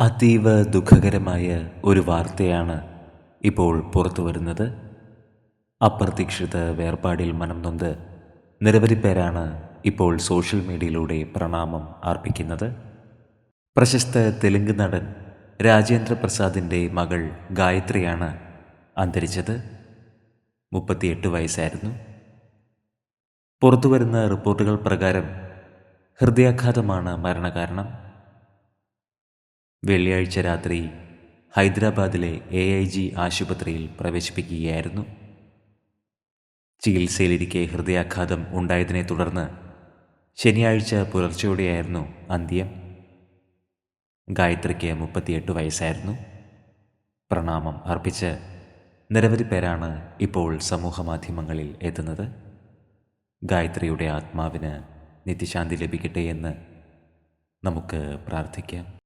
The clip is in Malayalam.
അതീവ ദുഃഖകരമായ ഒരു വാർത്തയാണ് ഇപ്പോൾ പുറത്തു വരുന്നത്. അപ്രതീക്ഷിത വേർപാടിൽ മനം നൊന്ത് നിരവധി പേരാണ് ഇപ്പോൾ സോഷ്യൽ മീഡിയയിലൂടെ പ്രണാമം അർപ്പിക്കുന്നത്. പ്രശസ്ത തെലുങ്ക് നടൻ രാജേന്ദ്ര പ്രസാദിന്റെ മകൾ ഗായത്രിയാണ് അന്തരിച്ചത്. മുപ്പത്തിയെട്ട് വയസ്സായിരുന്നു. പുറത്തുവരുന്ന റിപ്പോർട്ടുകൾ പ്രകാരം ഹൃദയാഘാതമാണ് മരണകാരണം. വെള്ളിയാഴ്ച രാത്രി ഹൈദരാബാദിലെ എ ഐ ജി ആശുപത്രിയിൽ പ്രവേശിപ്പിക്കുകയായിരുന്നു. ചികിത്സയിലിരിക്കെ ഹൃദയാഘാതം ഉണ്ടായതിനെ തുടർന്ന് ശനിയാഴ്ച പുലർച്ചെയോടെയായിരുന്നു അന്ത്യം. ഗായത്രിക്ക് മുപ്പത്തിയെട്ട് വയസ്സായിരുന്നു. പ്രണാമം അർപ്പിച്ച് നിരവധി പേരാണ് ഇപ്പോൾ സമൂഹമാധ്യമങ്ങളിൽ എത്തുന്നത്. ഗായത്രിയുടെ ആത്മാവിന് നിത്യശാന്തി ലഭിക്കട്ടെ എന്ന് നമുക്ക് പ്രാർത്ഥിക്കാം.